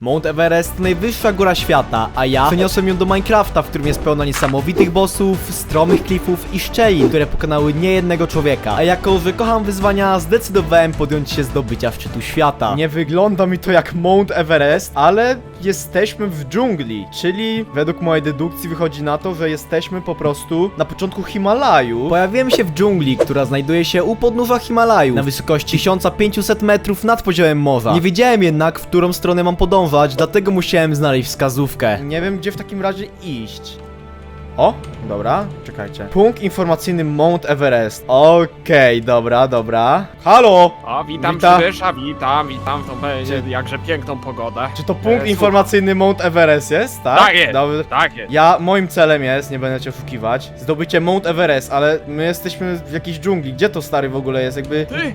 Mount Everest to najwyższa góra świata, a ja przeniosłem ją do Minecrafta, w którym jest pełno niesamowitych bossów, stromych klifów i szczelin, które pokonały niejednego człowieka. A jako, że kocham wyzwania, zdecydowałem podjąć się zdobycia szczytu świata. Nie wygląda mi to jak Mount Everest, ale jesteśmy w dżungli, czyli według mojej dedukcji wychodzi na to, że jesteśmy po prostu na początku Himalaju. Pojawiłem się w dżungli, która znajduje się u podnóża Himalaju, na wysokości 1500 metrów nad poziomem morza. Nie wiedziałem jednak, w którą stronę mam podążać, dlatego musiałem znaleźć wskazówkę. Nie wiem, gdzie w takim razie iść. O, dobra, czekajcie. Punkt informacyjny Mount Everest. Okej, dobra, dobra. Halo! O, witam Wita- Przybysza, witam, witam, to będzie jakże piękną pogodę. Czy to punkt E, informacyjny Mount Everest jest, tak? Tak jest. Dobry. Tak jest. Ja, moim celem jest, nie będę cię oszukiwać, zdobycie Mount Everest, ale my jesteśmy w jakiejś dżungli. Gdzie to stary w ogóle jest? Jakby. Ty,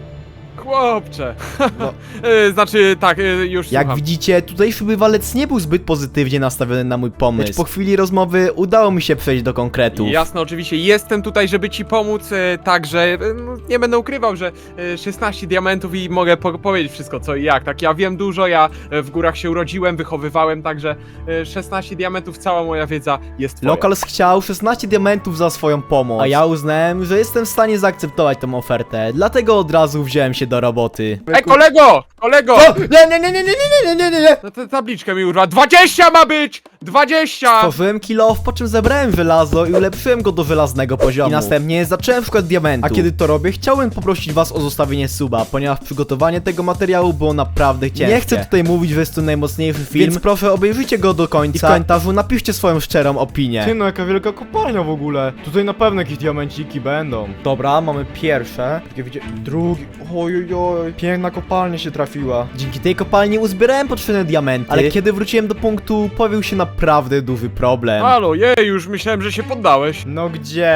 chłopcze. No. E, znaczy, tak, e, już Jak słucham. widzicie, tutejszy bywalec nie był zbyt pozytywnie nastawiony na mój pomysł. Lecz po chwili rozmowy udało mi się przejść do konkretów. Jasne, oczywiście, jestem tutaj, żeby ci pomóc, e, także e, no, nie będę ukrywał, że e, 16 diamentów i mogę po powiedzieć wszystko co i jak. Tak, ja wiem dużo, ja e, w górach się urodziłem, wychowywałem, także e, 16 diamentów, cała moja wiedza jest twoja. Lokals chciał 16 diamentów za swoją pomoc, a ja uznałem, że jestem w stanie zaakceptować tą ofertę, dlatego od razu wziąłem się do roboty. Ej, kolego! Kolego! O! Nie, nie, nie, nie, nie, nie, nie, nie, nie, nie! Tę tabliczkę mi urwa. 20 ma być! 20! Tworzyłem kill po czym zebrałem żelazo i ulepszyłem go do żelaznego poziomu. I następnie zacząłem szukać diamentu. A kiedy to robię, chciałem poprosić was o zostawienie suba, ponieważ przygotowanie tego materiału było naprawdę ciężkie. Nie chcę tutaj mówić, że jest to najmocniejszy film, więc proszę obejrzyjcie go do końca i w komentarzu napiszcie swoją szczerą opinię. Ty no, jaka wielka kopalnia w ogóle. Tutaj na pewno jakieś diamenciki będą. Dobra, mamy pierwsze. Takie widzicie, drugi. Oj, oj. Piękna kopalnia się trafiła. Dzięki tej kopalni uzbierałem potrzebne diamenty, ale kiedy wróciłem do punktu, pojawił się naprawdę duży problem. Halo, jej, już myślałem, że się poddałeś. No gdzie?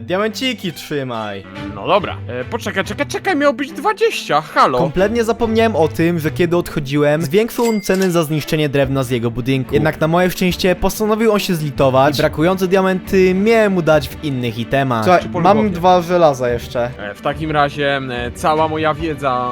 Diamenciki trzymaj. No dobra, e, poczekaj, czekaj, czekaj, miał być 20, halo. Kompletnie zapomniałem o tym, że kiedy odchodziłem, zwiększył on cenę za zniszczenie drewna z jego budynku. Jednak na moje szczęście postanowił on się zlitować i brakujące diamenty miałem mu dać w innych itemach. Słuchaj, mam dwa żelaza jeszcze. E, W takim razie e, cała moja wiedza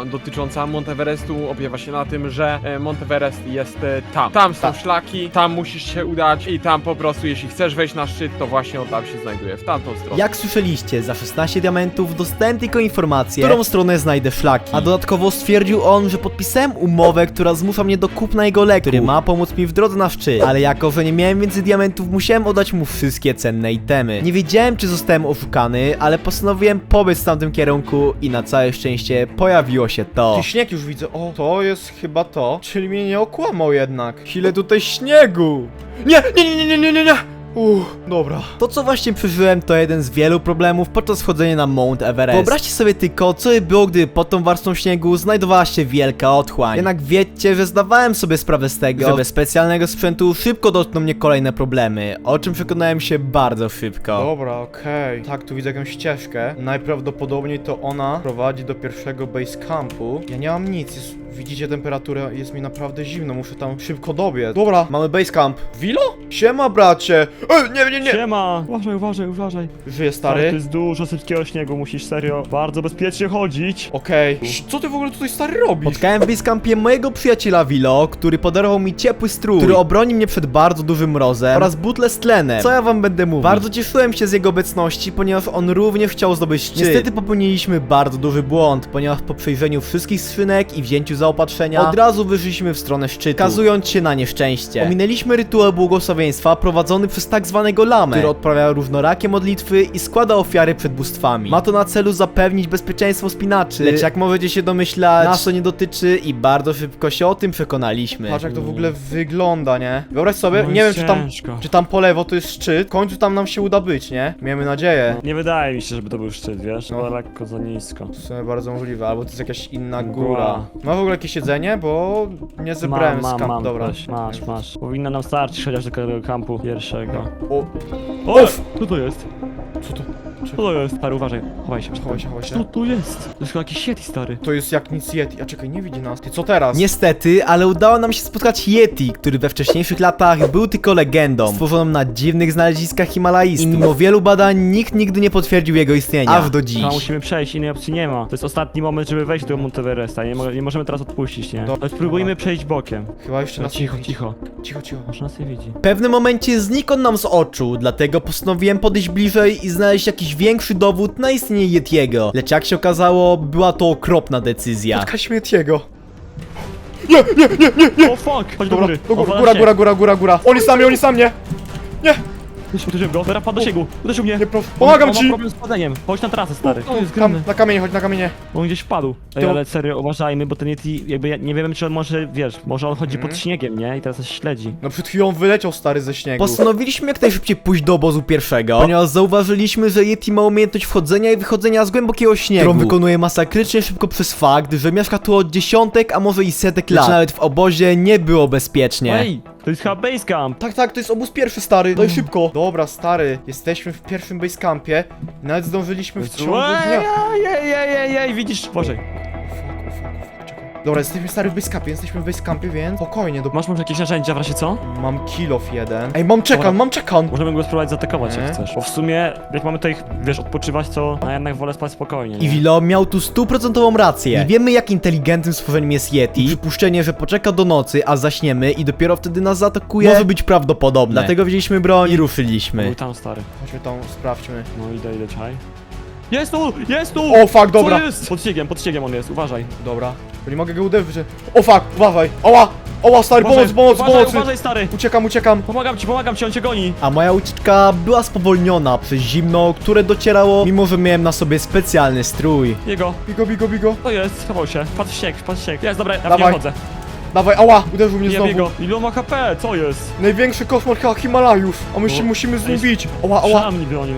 dotycząca Monteverestu objawa się na tym, że e, Monteverest jest e, tam. Tam są Tak. szlaki, tam musisz się udać i tam po prostu, jeśli chcesz wejść na szczyt, to właśnie on tam się znajduje, w tamtą stronę. Jak słyszeliście, za 16 diamentów dostałem tylko informację, w którą stronę znajdę szlaki. A dodatkowo stwierdził on, że podpisałem umowę, która zmusza mnie do kupna jego leku, który ma pomóc mi w drodze na szczyt. Ale jako, że nie miałem więcej diamentów, musiałem oddać mu wszystkie cenne itemy. Nie wiedziałem, czy zostałem oszukany, ale postanowiłem pobyć w tamtym kierunku i na całe szczęście pojawiło się to. Śnieg już widzę. O, to jest chyba to. Czyli mnie nie okłamał jednak. Ile tutaj śniegu! Nie, nie, nie, nie, nie, nie, nie! Uff, dobra. To co właśnie przeżyłem to jeden z wielu problemów podczas wchodzenia na Mount Everest. Wyobraźcie sobie tylko, co by było, gdy pod tą warstwą śniegu znajdowała się wielka otchłań. Jednak wiedzcie, że zdawałem sobie sprawę z tego, że bez specjalnego sprzętu szybko dotkną mnie kolejne problemy, o czym przekonałem się bardzo szybko. Dobra, okej. Tak, tu widzę jakąś ścieżkę. Najprawdopodobniej to ona prowadzi do pierwszego base campu. Ja nie mam nic, jest, widzicie temperaturę, jest mi naprawdę zimno, muszę tam szybko dobiec. Dobra, mamy base camp. Wilo? Siema, bracie! Ej, nie, nie, nie! Siema! Uważaj, uważaj, uważaj. Żyję, Stary, stary. to jest dużo sypkiego śniegu, musisz serio bardzo bezpiecznie chodzić. Okej. Co ty w ogóle tutaj stary robisz? Spotkałem w basecampie mojego przyjaciela Vilo, który podarował mi ciepły strój, który obroni mnie przed bardzo dużym mrozem oraz butle z tlenem. Co ja wam będę mówił? Bardzo cieszyłem się z jego obecności, ponieważ on również chciał zdobyć szczyt. Niestety popełniliśmy bardzo duży błąd, ponieważ po przejrzeniu wszystkich skrzynek i wzięciu zaopatrzenia od razu wyszliśmy w stronę szczytu, kazując się na nieszczęście. Ominęliśmy rytuał błogosławieństwa prowadzony przez tak zwanego lamę, który odprawia różnorakie modlitwy i składa ofiary przed bóstwami. Ma to na celu zapewnić bezpieczeństwo spinaczy, lecz jak możecie się domyślać, nas to nie dotyczy i bardzo szybko się o tym przekonaliśmy. Patrz jak to w ogóle wygląda, nie? Wyobraź sobie, No nie wiem jest czy tam, ciężko. czy tam po lewo to jest szczyt, w końcu tam nam się uda być, nie? Miejmy nadzieję. Nie wydaje mi się, żeby to był szczyt, wiesz? No. No. lekko za nisko. W sumie bardzo możliwe, albo to jest jakaś inna Mgła. góra. Ma w ogóle jakieś jedzenie? Bo nie zebrałem mam, z mam, kampu, mam, dobra. weź, masz, masz. Powinno nam starczyć chociaż do tego kampu pierwszego. O, O! Co to jest? co to? Co to jest? Stary, uważaj. Chowaj się. Chowaj się, chowaj się. Co to jest? To jest chyba jakiś Yeti, stary. To jest jak nic Yeti. A czekaj, nie widzi nas. Ty co teraz? Niestety, ale udało nam się spotkać Yeti, który we wcześniejszych latach był tylko legendą, stworzoną na dziwnych znaleziskach Himalajstów. I mimo wielu badań nikt nigdy nie potwierdził jego istnienia. Aż do dziś. Chyba musimy przejść, innej opcji nie ma. To jest ostatni moment, żeby wejść do Monteveresta. Nie, mo- nie możemy teraz odpuścić, nie? Do- Ale spróbujmy przejść bokiem. Chyba jeszcze nas cicho, nie widzi. cicho. Cicho, cicho. Może nas nie widzi. W pewnym momencie znikł on nam z oczu, dlatego postanowiłem podejść bliżej i znaleźć jakiś większy dowód na istnienie Yetiego. Lecz jak się okazało, była to okropna decyzja. Spotkaliśmy Yetiego. O fuck! Chodź do Dobra, góry. do góry, góra, się. góra, góra, góra, góra. On jest na mnie, on jest na mnie. Nie, Uderzyłem go. Teraz padł do siegu. Uderzył mnie. nie. Pomagam On ci. problem z padeniem. Chodź na trasę, stary. To jest grane. na kamienie, chodź na kamienie. On gdzieś wpadł. Ej, To- ale serio, uważajmy, bo ten Yeti, jakby ja nie wiem, czy on może, wiesz, może on chodzi Mhm. pod śniegiem, nie? I teraz nas śledzi. No przed chwilą wyleciał stary ze śniegu. Postanowiliśmy jak najszybciej pójść do obozu pierwszego, ponieważ zauważyliśmy, że Yeti ma umiejętność wchodzenia i wychodzenia z głębokiego śniegu, którą wykonuje masakrycznie szybko przez fakt, że mieszka tu od dziesiątek, a może i setek lat. Lecz nawet w obozie nie było bezpiecznie. Ej, to jest chyba basecamp. Tak, tak, to jest obóz pierwszy, stary. Daj szybko. Dobra, stary. Jesteśmy w pierwszym basecampie. i Nawet zdążyliśmy w ciągu dnia. ej, ej, ej, ej, ej, widzisz? Boże, Dobra, jesteśmy stary w basecampie, jesteśmy w basecampie, więc spokojnie, do... masz może jakieś narzędzia w razie co? Mam kill off jeden. Ej, mam czekan, Dobra. mam czekan! Możemy go spróbować zaatakować Nie. jak chcesz. Bo w sumie, jak mamy tutaj, wiesz, odpoczywać, to ja jednak wolę spać spokojnie. I nie? Wilo miał tu stuprocentową rację. Nie wiemy jak inteligentnym stworzeniem jest Yeti. Przypuszczenie, że poczeka do nocy, a zaśniemy i dopiero wtedy nas zaatakuje, może być prawdopodobne. Dlatego wzięliśmy broń i ruszyliśmy. Był tam stary. Chodźmy tam, sprawdźmy. No idę, idę, czaj. Jest tu! Jest tu! O fuck, dobra. Co jest? Pod ściegiem, pod ściegiem on jest, uważaj. Dobra. Bo nie mogę go uderzyć. O fuck, uważaj. Oła! Oła, stary, pomoc, Uważaj, pomoc, uważaj, pomocy! Uważaj, stary! Uciekam, uciekam. Pomagam ci, pomagam ci, on cię goni! A moja ucieczka była spowolniona przez zimno, które docierało, mimo że miałem na sobie specjalny strój. Jego, Bigo, bigo, bigo. to jest, schował się. Ściek, padł w ściek. Jest, dobra, ja Dawaj. nie chodzę. Dawaj, ała! Uderzył mnie Nie znowu. go. Ile on ma HP, co jest? Największy koszmar chyba Himalajów. A my się musimy z nim bić. Oła, oła. Szam bronił.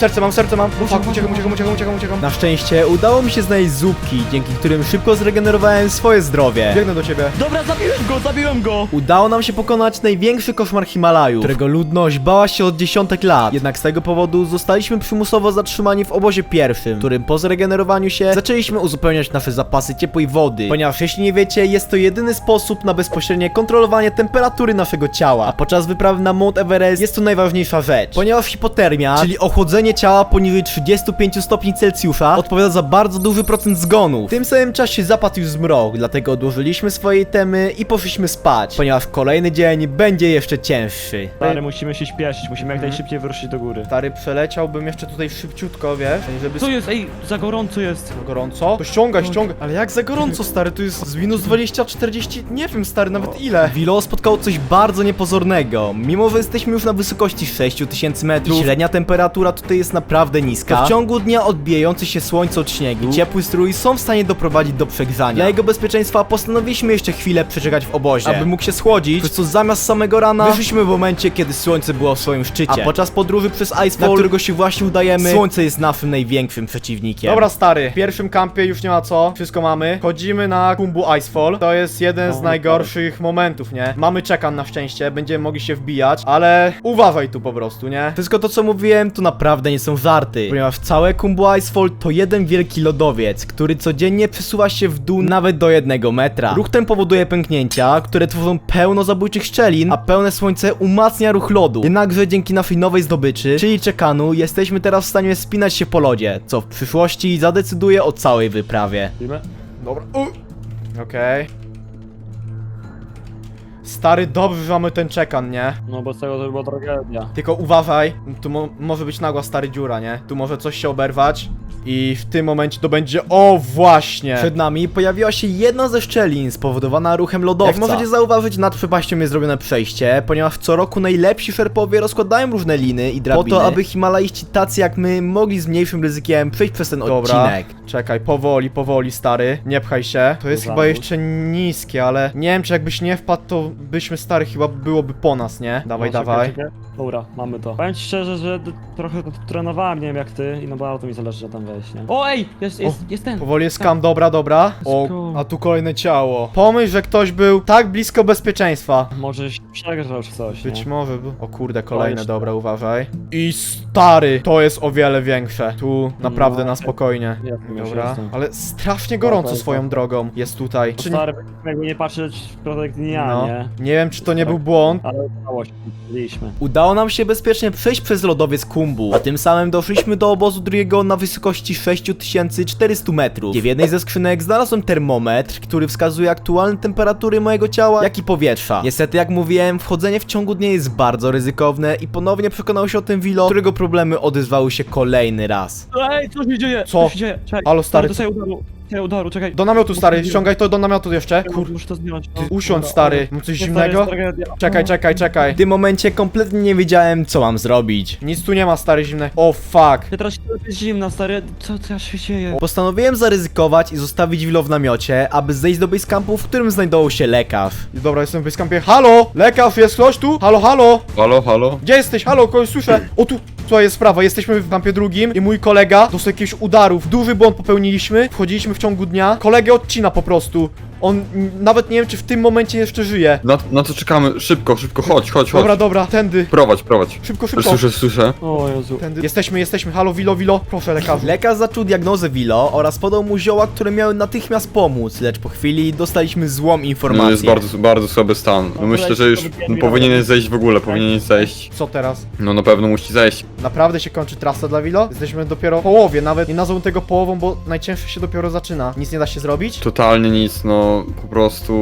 Serce mam, serce mam. Fuck, uciekam, uciekam, uciekam, uciekam, uciekam. Na szczęście udało mi się znaleźć zupki, dzięki którym szybko zregenerowałem swoje zdrowie. Biegnę do ciebie. Dobra, zabiłem go, zabiłem go! Udało nam się pokonać największy koszmar Himalajów, którego ludność bała się od dziesiątek lat. Jednak z tego powodu zostaliśmy przymusowo zatrzymani w obozie pierwszym, w którym po zregenerowaniu się zaczęliśmy uzupełniać nasze zapasy ciepłej wody. Ponieważ jeśli nie wiecie, jest to jedyny sposób na bezpośrednie kontrolowanie temperatury naszego ciała. A podczas wyprawy na Mount Everest jest to najważniejsza rzecz. Ponieważ hipotermia, czyli ochłodzenie ciała poniżej 35 stopni Celsjusza, odpowiada za bardzo duży procent zgonów. W tym samym czasie zapadł już zmrok, dlatego odłożyliśmy swoje temy i poszliśmy spać, ponieważ kolejny dzień będzie jeszcze cięższy. Stary, musimy się śpieszyć, musimy jak Mhm. najszybciej wyruszyć do góry. Stary, przeleciałbym jeszcze tutaj szybciutko, wiesz, żeby... Co jest? Ej, za gorąco jest. Za gorąco? To ściągaj, ściągaj. Ale jak za gorąco, stary? Tu jest z minus 20, 40, nie wiem, stary, nawet ile. Wilo spotkało coś bardzo niepozornego. Mimo, że jesteśmy już na wysokości 6000 metrów, średnia temperatura tutaj jest naprawdę niska. To w ciągu dnia odbijające się słońce od śniegu i ciepły strój są w stanie doprowadzić do przegrzania. Dla jego bezpieczeństwa postanowiliśmy jeszcze chwilę przeczekać w obozie, aby mógł się schłodzić, przez co zamiast samego rana wyszliśmy w momencie, kiedy słońce było w swoim szczycie. A podczas podróży przez Icefall, na którego się właśnie udajemy, słońce jest naszym największym przeciwnikiem. Dobra, stary, w pierwszym kampie już nie ma co, wszystko mamy. Chodzimy na Kumbu Icefall, to jest jeden z najgorszych momentów, nie? Mamy czekan na szczęście, będziemy mogli się wbijać, ale uważaj tu po prostu, nie? Wszystko to, co mówiłem, to naprawdę nie są żarty, ponieważ całe Kumbu Icefall to jeden wielki lodowiec, który codziennie przesuwa się w dół nawet do jednego metra. Ruch ten powoduje pęknięcia, które tworzą pełno zabójczych szczelin, a pełne słońce umacnia ruch lodu. Jednakże dzięki naszej nowej zdobyczy, czyli czekanu, jesteśmy teraz w stanie spinać się po lodzie, co w przyszłości zadecyduje o całej wyprawie. Dobra. Okej. Stary, dobrze, że mamy ten czekan, nie? No bo z tego to by była tragedia. Tylko uważaj, tu mo może być nagła stary dziura, nie? Tu może coś się oberwać i w tym momencie to będzie... O, właśnie! Przed nami pojawiła się jedna ze szczelin spowodowana ruchem lodowca. Jak możecie zauważyć, nad przepaścią jest zrobione przejście, ponieważ co roku najlepsi szerpowie rozkładają różne liny i drabiny, po to, aby Himalaiści tacy jak my mogli z mniejszym ryzykiem przejść przez ten odcinek. Czekaj, powoli, powoli, stary, nie pchaj się. To jest chyba jeszcze niskie, ale nie wiem, czy jakbyś nie wpadł, to byśmy, stary, chyba byłoby po nas, nie? Dawaj, No, czekaj, dawaj. czekaj. Dobra, mamy to. Powiem ci szczerze, że d- trochę t- trenowałem, nie wiem jak ty, i no bo to mi zależy, że tam wejść, nie? O, ej, jest, jest, jest ten. Powoli jest skam, dobra, dobra. O, go. a tu kolejne ciało. Pomyśl, że ktoś był tak blisko bezpieczeństwa. Może się przegrał czy coś, Być nie? może był. O kurde, kolejne, jeszcze. dobra, uważaj. I stary, to jest o wiele większe. Tu naprawdę No, na spokojnie. Jestem już, Dobra, jestem. ale strasznie gorąco swoją dobra. drogą jest tutaj. Czy nie... stary, jakby nie patrzeć w środek dnia, No, nie? nie wiem, czy to nie Tak. był błąd. Ale udało się, byliśmy. Udało nam się bezpiecznie przejść przez lodowiec Kumbu, a tym samym doszliśmy do obozu drugiego na wysokości 6400 metrów, gdzie w jednej ze skrzynek znalazłem termometr, który wskazuje aktualne temperatury mojego ciała, jak i powietrza. Niestety, jak mówiłem, wchodzenie w ciągu dnia jest bardzo ryzykowne i ponownie przekonał się o tym Wilo, którego problemy odezwały się kolejny raz. Ej, co się dzieje? Co? się dzieje? Czekaj. Halo, stary, Dostaję udaru. Udaru, czekaj. Do namiotu, stary, ściągaj to do namiotu jeszcze. Kur... Muszę to zdjąć. Ty no. usiądź, Dobra, stary. Mam coś Nie, zimnego? jest tragedia. Czekaj, czekaj, czekaj. W tym momencie kompletnie nie wiedziałem, co mam zrobić. Nic tu nie ma, stary, zimne. O, fuck. Ja teraz jest zimna, stary. Co co się dzieje? Postanowiłem zaryzykować i zostawić Wilo w namiocie, aby zejść do basecampu, w którym znajdował się lekarz. Dobra, jestem w basecampie. Halo! Lekarz, jest ktoś tu? Halo, halo! Halo, halo? Gdzie jesteś? Halo, kogoś słyszę. O tu, słuchaj, jest sprawa. Jesteśmy w kampie drugim i mój kolega dostał jakichś udarów. Duży błąd popełniliśmy. Wchodziliśmy w ciągu dnia. Kolegę odcina po prostu. On nawet nie wiem, czy w tym momencie jeszcze żyje. Na, na co czekamy? Szybko, szybko, chodź, chodź, chodź. Dobra, dobra, tędy. Prowadź, prowadź. Szybko, szybko. Słyszę, słyszę. O Jezu. Tędy. Jesteśmy, jesteśmy. Halo, Wilo, Wilo. Proszę, lekarz. Lekarz zaczął diagnozę Wilo oraz podał mu zioła, które miały natychmiast pomóc, lecz po chwili dostaliśmy złą No, informację. jest bardzo, bardzo słaby stan. No, myślę, że już no, powinieneś zejść w ogóle, powinieneś zejść. Co teraz? No na pewno musi zejść. Naprawdę się kończy trasa dla Wilo? Jesteśmy dopiero w połowie, nawet nie nazwą tego połową, bo najcięższe się dopiero zaczyna. Nic nie da się zrobić? Totalnie nic, no po prostu,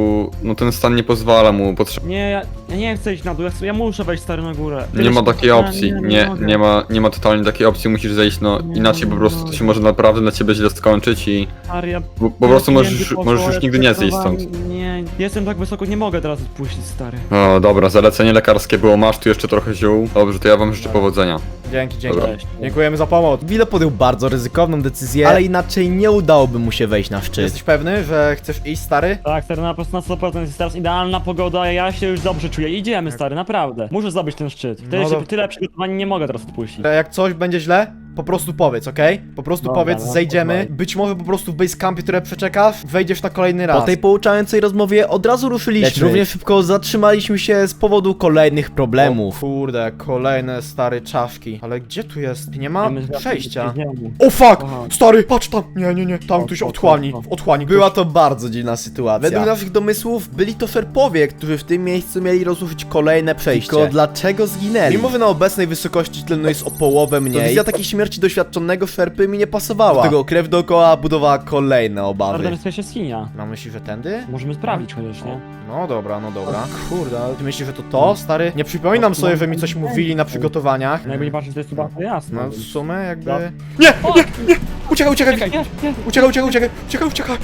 no ten stan nie pozwala mu, potrze- Nie, ja, ja nie chcę iść na dół, ja, chcę, ja muszę wejść stary na górę. nie ma takiej opcji, nie, mogę. nie ma, nie ma totalnie takiej opcji, musisz zejść, no Nie, inaczej po nie prostu to mogę. się może naprawdę dla ciebie źle skończyć i Stary, ja po, po prostu możesz, możesz już nigdy nie zejść stąd. Nie, jestem tak wysoko, nie mogę teraz odpuścić, stary. O, dobra, zalecenie lekarskie było, masz tu jeszcze trochę ziół. Dobrze, to ja wam życzę powodzenia. Dzięki, dzięki. Dobra. Dziękujemy za pomoc. Wilo podjął bardzo ryzykowną decyzję, ale inaczej nie udałoby mu się wejść na szczyt. Jesteś pewny, że chcesz iść, stary? Tak, stary, na, na 100% jest teraz idealna pogoda, ja się już dobrze czuję. Idziemy, stary, naprawdę. Muszę zdobyć ten szczyt. Tyle, No się, tyle przygotowań nie mogę teraz odpuścić. Że Jak coś będzie źle, po prostu powiedz, okej? Po prostu Dobra, powiedz, no, zejdziemy. dobra. Być może po prostu w basecampie, które przeczekasz, wejdziesz na kolejny raz. Po tej pouczającej rozmowie od razu ruszyliśmy. Lecz równie szybko zatrzymaliśmy się z powodu kolejnych problemów. Kurde, kolejne stare czaszki. Ale gdzie tu jest? Nie ma Idziemy z- przejścia. O fuck! Aha. Stary, patrz tam! Nie, nie, nie, tam ktoś otchłani, o, o. w otchłani. Była to bardzo dziwna sytuacja. Według naszych domysłów byli to szerpowie, którzy w tym miejscu mieli rozruszyć kolejne przejście. Tylko dlaczego zginęli? Mimo, że na obecnej wysokości tlenu jest o połowę mniej, to wizja takiej śmierci doświadczonego szerpy mi nie pasowała. Do tego krew dookoła budowała kolejne obawy. Tam jest skinia. Mam myśli, że tędy? Możemy sprawdzić chociaż, nie? No dobra, no dobra. Kurde, ale ty myślisz, że to to, stary? Nie przypominam sobie, że mi coś mówili na przygotowaniach. No jakby nie patrzeć, to jest tu bardzo jasne. No w sumie jakby... No. Nie, nie, nie! Uciekaj, uciekaj! Czekaj, nie, nie. Uciekaj, uciekaj, uciekaj, uciekaj, uciekaj!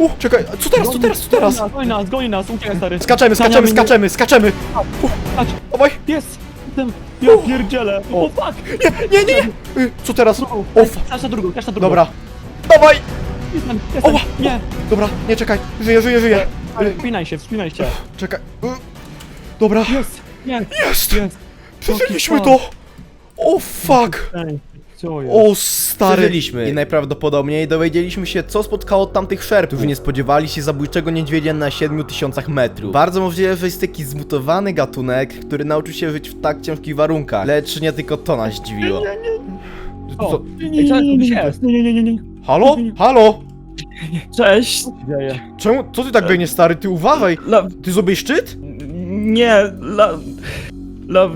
O, czekaj, co teraz, co teraz, co teraz? Goni nas, goni nas, uciekaj stary. Skaczemy, skaczemy, skaczemy, skaczemy! Skacz. Dawaj! Jest! Jestem. Ja pierdzielę. O, fuck! Nie, nie, nie! Y, Co teraz? O, f- Każ na drugą, każ na drugą. dobra. Dawaj! Jestem, jestem. Oła. Nie. Dobra, nie, czekaj, żyję, żyję, żyję. Ale Wspinaj się, wspinaj się. Czekaj. Y, Dobra, Jest. Nie. jest! Jest. Przeżyliśmy to! O, fuck! Ej, Co jest? O stary! Przeżyliśmy i najprawdopodobniej dowiedzieliśmy się, co spotkało tamtych szerpów, którzy nie spodziewali się zabójczego niedźwiedzia na 7000 metrów. Bardzo możliwe, że jest taki zmutowany gatunek, który nauczył się żyć w tak ciężkich warunkach. Lecz nie tylko to nas dziwiło. O, Co? Ej, co tu się jest? Nie, nie, nie, nie, nie. Halo? Halo? Cześć! Dzieje? Czemu? Co ty tak biegniesz, stary? Ty uważaj! La... Ty zrobisz szczyt? Nie, la... La...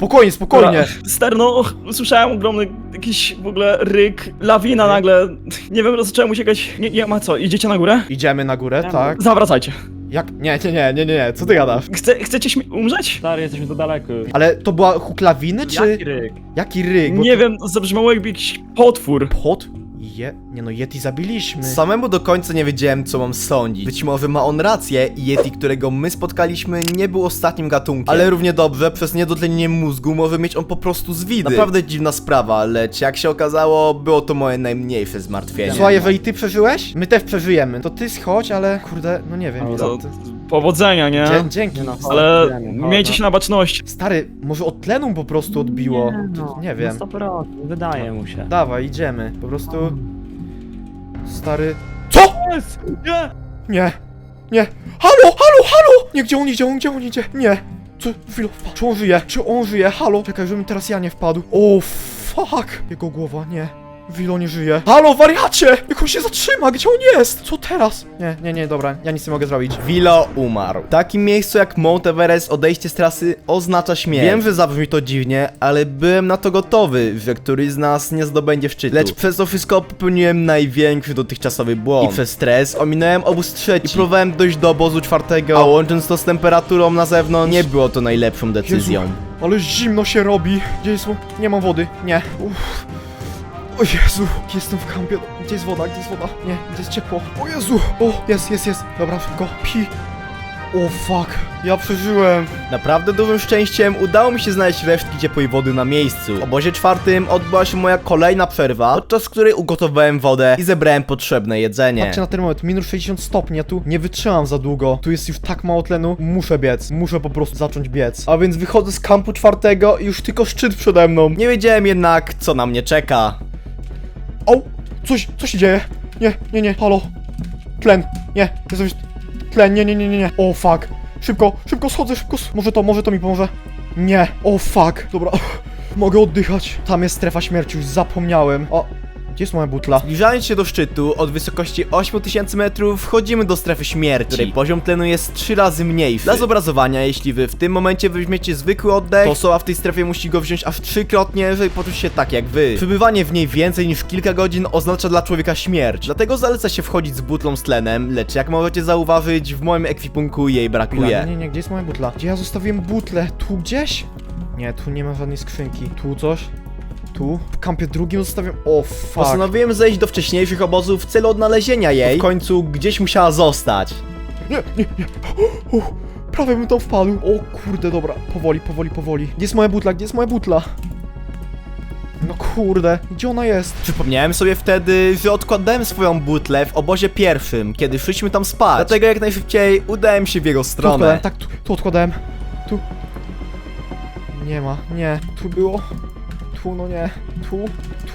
Spokojnie, spokojnie. La... Stary, no, słyszałem ogromny jakiś w ogóle ryk, lawina nagle, nie wiem, zacząłem uciekać, nie, nie ma co, idziecie na górę? Idziemy na górę, tak? Zawracajcie. Jak? Nie, nie, nie, nie, nie, nie, co ty gadasz? Chce, chcecie śmie- umrzeć? Stary, jesteśmy tu daleko. Ale to była huk lawiny, czy... Jaki ryk? Jaki ryk? Bo Nie to- wiem, zabrzmiało jakby jakiś potwór. Pot? Je... Nie no, Yeti zabiliśmy. Samemu do końca nie wiedziałem, co mam sądzić. Być może ma on rację i Yeti, którego my spotkaliśmy, nie był ostatnim gatunkiem. Ale równie dobrze, przez niedotlenienie mózgu może mieć on po prostu zwidy. Naprawdę dziwna sprawa, lecz jak się okazało, było to moje najmniejsze zmartwienie. Słuchaj, jeżeli ty przeżyłeś, my też przeżyjemy. To ty schodź, ale kurde, no nie wiem. Ale To Powodzenia, nie? Dzie dzięki. no, Ale Powodzenia, miejcie się na baczności. Stary, może od tlenu po prostu odbiło. Nie, no, nie wiem. Na 100%, wydaje mu się. Dawaj, idziemy. Po prostu... Stary... CO?! Jest! Nie! Nie. Nie. Halo, halo, halo! Nie, gdzie on idzie, on gdzie on idzie? Nie. Co? Chwilę, fa- czy on żyje? Czy on żyje? Halo? Czekaj, żebym teraz ja nie wpadł. O, fuck! Jego głowa, nie. Wilo nie żyje. Halo, wariacie! Jak on się zatrzyma? Gdzie on jest? Co teraz? Nie, nie, nie, dobra, ja nic nie mogę zrobić. Wilo umarł. W takim miejscu jak Mount Everest odejście z trasy oznacza śmierć. Wiem, że zabrzmi to dziwnie, ale byłem na to gotowy, że któryś z nas nie zdobędzie szczytu. Lecz przez to wszystko popełniłem największy dotychczasowy błąd. I przez stres ominąłem obóz trzeci. I próbowałem dojść do obozu czwartego, a łącząc to z temperaturą na zewnątrz, nie było to najlepszą decyzją. ale zimno się robi. Gdzie jest... Nie mam wody. Nie. Uff. O Jezu, jestem w kampie. Gdzie jest woda? Gdzie jest woda? Nie, gdzie jest ciepło? O Jezu! O, jest, jest, jest. Dobra, szybko. Pi. O fuck, ja przeżyłem. Naprawdę dużym szczęściem udało mi się znaleźć resztki ciepłej wody na miejscu. W obozie czwartym odbyła się moja kolejna przerwa, podczas której ugotowałem wodę i zebrałem potrzebne jedzenie. Patrzcie na termometr, minus 60 stopni, ja tu nie wytrzymam za długo. Tu jest już tak mało tlenu, muszę biec. Muszę po prostu zacząć biec. A więc wychodzę z kampu czwartego i już tylko szczyt przede mną. Nie wiedziałem jednak, co na mnie czeka. O! Coś, co się dzieje? Nie, nie, nie, halo. Tlen, nie, jest coś... Tlen, nie, nie, nie, nie, nie. O fuck. Szybko, szybko schodzę, szybko. Może to, może to mi pomoże. Nie, o fuck. Dobra, mogę oddychać. Tam jest strefa śmierci, już zapomniałem. O, gdzie jest moja butla? Zbliżając się do szczytu, od wysokości 8000 metrów wchodzimy do strefy śmierci, której poziom tlenu jest 3 razy mniejszy. Dla zobrazowania, jeśli wy w tym momencie weźmiecie zwykły oddech, to osoba w tej strefie musi go wziąć aż trzykrotnie, żeby poczuć się tak jak wy. Przebywanie w niej więcej niż kilka godzin oznacza dla człowieka śmierć, dlatego zaleca się wchodzić z butlą z tlenem, lecz jak możecie zauważyć, w moim ekwipunku jej brakuje. Nie, nie, nie, gdzie jest moja butla? Gdzie ja zostawiłem butlę? Tu gdzieś? Nie, tu nie ma żadnej skrzynki. Tu coś? Tu? W kampie drugim zostawiam. O fuck. Postanowiłem zejść do wcześniejszych obozów w celu odnalezienia jej. W końcu gdzieś musiała zostać. Nie, nie, nie. Uff, prawie bym tam wpadł. O kurde, dobra. Powoli, powoli, powoli. Gdzie jest moja butla? Gdzie jest moja butla? No kurde, gdzie ona jest? Przypomniałem sobie wtedy, że odkładałem swoją butlę w obozie pierwszym, kiedy szliśmy tam spać. Dlatego jak najszybciej udałem się w jego stronę. tak, tu, tu odkładałem. Tu. Nie ma, nie. Tu było. Tu, no nie. Tu,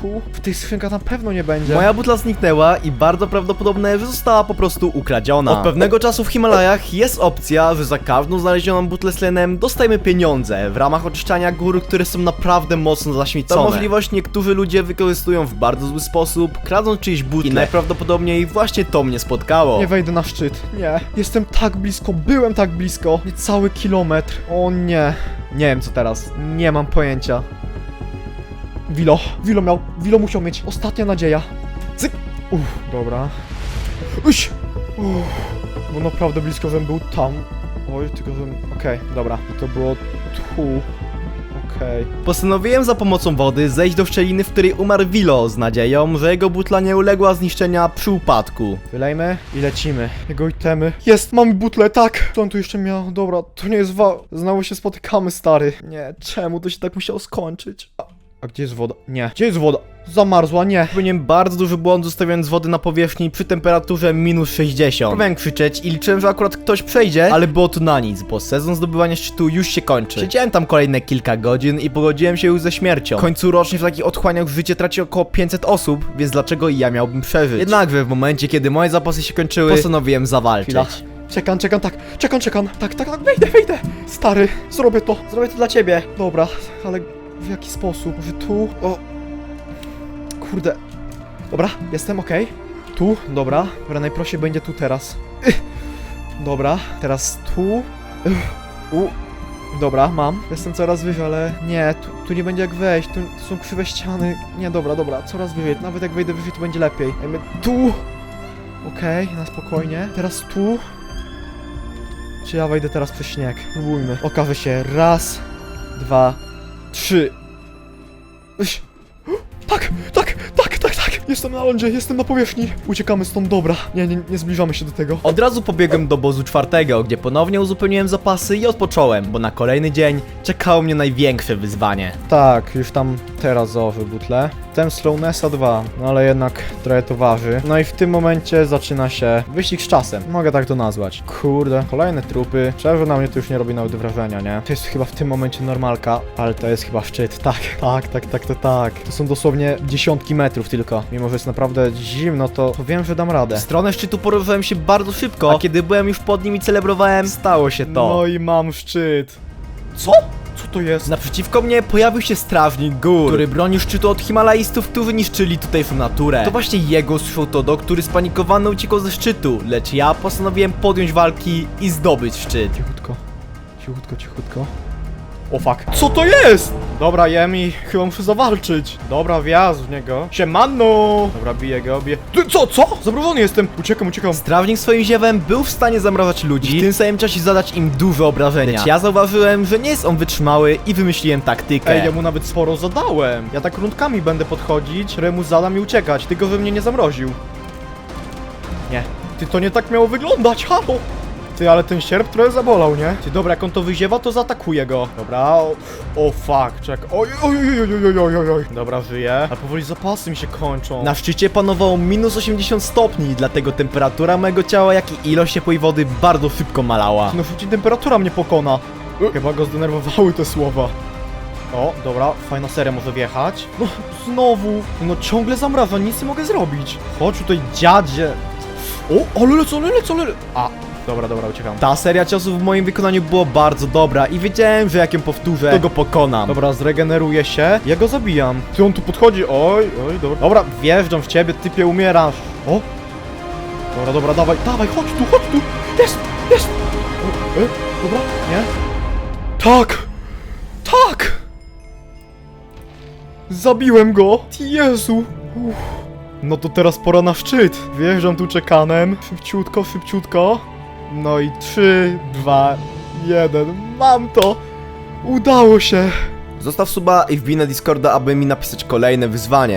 tu. W tej skrzynka na pewno nie będzie. Moja butla zniknęła i bardzo prawdopodobne, że została po prostu ukradziona. Od pewnego czasu w Himalajach jest opcja, że za każdą znalezioną butlę z tlenem dostajemy pieniądze w ramach oczyszczania gór, które są naprawdę mocno zaśmiecone. Ta możliwość niektórzy ludzie wykorzystują w bardzo zły sposób, kradąc czyjeś butle. I najprawdopodobniej właśnie to mnie spotkało. Nie wejdę na szczyt. Nie. Jestem tak blisko, byłem tak blisko. Niecały kilometr. O nie. Nie wiem co teraz. Nie mam pojęcia. Wilo, Wilo miał, Wilo musiał mieć. Ostatnia nadzieja. Cyk. Uff, dobra. Uś. Uff, bo naprawdę blisko, żebym był tam. Oj, tylko żebym... Okej, dobra. I to było tu. Okej. Postanowiłem za pomocą wody zejść do szczeliny, w której umarł Wilo z nadzieją, że jego butla nie uległa zniszczenia przy upadku. Wylejmy i lecimy. Jego itemy. Jest, mamy butlę, tak! Co on tu jeszcze miał? Dobra, to nie jest wa... Znowu się spotykamy, stary. Nie, czemu to się tak musiało skończyć? A, gdzie jest woda? Nie. Gdzie jest woda? Zamarzła, nie. Popełniłem bardzo duży błąd zostawiając wody na powierzchni przy temperaturze minus 60. Próbowałem krzyczeć i liczyłem, że akurat ktoś przejdzie, ale było to na nic, bo sezon zdobywania szczytu już się kończy. Siedziałem tam kolejne kilka godzin i pogodziłem się już ze śmiercią. W końcu rocznie w takich otchłaniach życie traci około 500 osób, więc dlaczego ja miałbym przeżyć? Jednakże w momencie, kiedy moje zapasy się kończyły, postanowiłem zawalczyć. Czekam, czekam, tak, czekam, czekam, tak, tak, tak, wejdę, wejdę! Stary, zrobię to, zrobię to dla ciebie. Dobra, ale w jaki sposób? Może tu? O... Kurde. Dobra, jestem, okej. Tu, dobra. Dobra, najprościej będzie tu teraz. Dobra, teraz tu. U. Dobra, mam. Jestem coraz wyżej, ale nie, tu, tu nie będzie jak wejść, tu, tu są krzywe ściany. Nie, dobra, dobra, coraz wyżej. Nawet jak wejdę wyżej, to będzie lepiej. Dajmy tu. Okej, na spokojnie. Teraz tu. Czy ja wejdę teraz przez śnieg? Próbujmy. Okaże się. Raz, dwa, trzy. Tak, tak, tak, tak, tak. Jestem na lądzie, jestem na powierzchni. Uciekamy stąd, dobra. Nie, nie, nie zbliżamy się do tego. Od razu pobiegłem do bozu czwartego, gdzie ponownie uzupełniłem zapasy i odpocząłem, bo na kolejny dzień czekało mnie największe wyzwanie. Tak, już tam teraz założę butle. Tem Slownessa 2, no ale jednak trochę to waży. No i w tym momencie zaczyna się wyścig z czasem. Mogę tak to nazwać. Kurde, kolejne trupy. Szczerze na mnie to już nie robi nawet wrażenia, nie? To jest chyba w tym momencie normalka, ale to jest chyba szczyt. Tak, tak, tak, tak, to tak. To są dosłownie dziesiątki metrów tylko. Mimo, że jest naprawdę zimno, to to wiem, że dam radę. W stronę szczytu poruszałem się bardzo szybko, a kiedy byłem już pod nim i celebrowałem, stało się to. No i mam szczyt. Co? To jest? Naprzeciwko mnie pojawił się strażnik gór, który bronił szczytu od Himalajstów, którzy niszczyli tutejszą naturę. To właśnie jego usłyszał Todo, który spanikowany uciekał ze szczytu, lecz ja postanowiłem podjąć walki i zdobyć szczyt. Cichutko, cichutko, cichutko. O fuck. Co to jest? Dobra, jem i chyba muszę zawalczyć. Dobra, wjazd w niego. Siemano! Dobra, biję go, biję. Ty, co, co? Zabrowany jestem. Uciekam, uciekam. Strawnik swoim ziewem był w stanie zamrażać ludzi i w tym samym czasie zadać im duże obrażenia. Lecz ja zauważyłem, że nie jest on wytrzymały i wymyśliłem taktykę. Ej, ja mu nawet sporo zadałem. Ja tak rundkami będę podchodzić, które mu zadam i uciekać, tylko że mnie nie zamroził. Nie. Ty, to nie tak miało wyglądać, halo! Ty, ale ten sierp trochę zabolał, nie? Ty, dobra, jak on to wyziewa, to zaatakuję go. Dobra, o, o fuck, czek. Oj, oj, oj, oj, oj, oj, oj, oj. Dobra, żyję. A powoli zapasy mi się kończą. Na szczycie panowało minus 80 stopni, dlatego temperatura mojego ciała, jak i ilość ciepłej wody bardzo szybko malała. No szybciej temperatura mnie pokona. Chyba go zdenerwowały te słowa. O, dobra, fajna seria może wjechać. No, znowu. No ciągle zamraża, nic nie mogę zrobić. Chodź tutaj, dziadzie. O, ale lecą, ale lecą, ale... A, dobra, dobra, uciekam. Ta seria ciosów w moim wykonaniu była bardzo dobra i wiedziałem, że jak ją powtórzę, to go pokonam. Dobra, zregeneruję się, ja go zabijam. Ty, on tu podchodzi, oj, oj, dobra. Dobra, wjeżdżam w ciebie, typie, umierasz. O. Dobra, dobra, dawaj, dawaj, chodź tu, chodź tu. Jest, jest. O, e, dobra, nie? Tak, tak. Zabiłem go! Jezu! Uff. No to teraz pora na szczyt. Wjeżdżam tu czekanem. Szybciutko, szybciutko. No i 3, 2, 1. Mam to! Udało się! Zostaw suba i wbij na Discorda, aby mi napisać kolejne wyzwanie.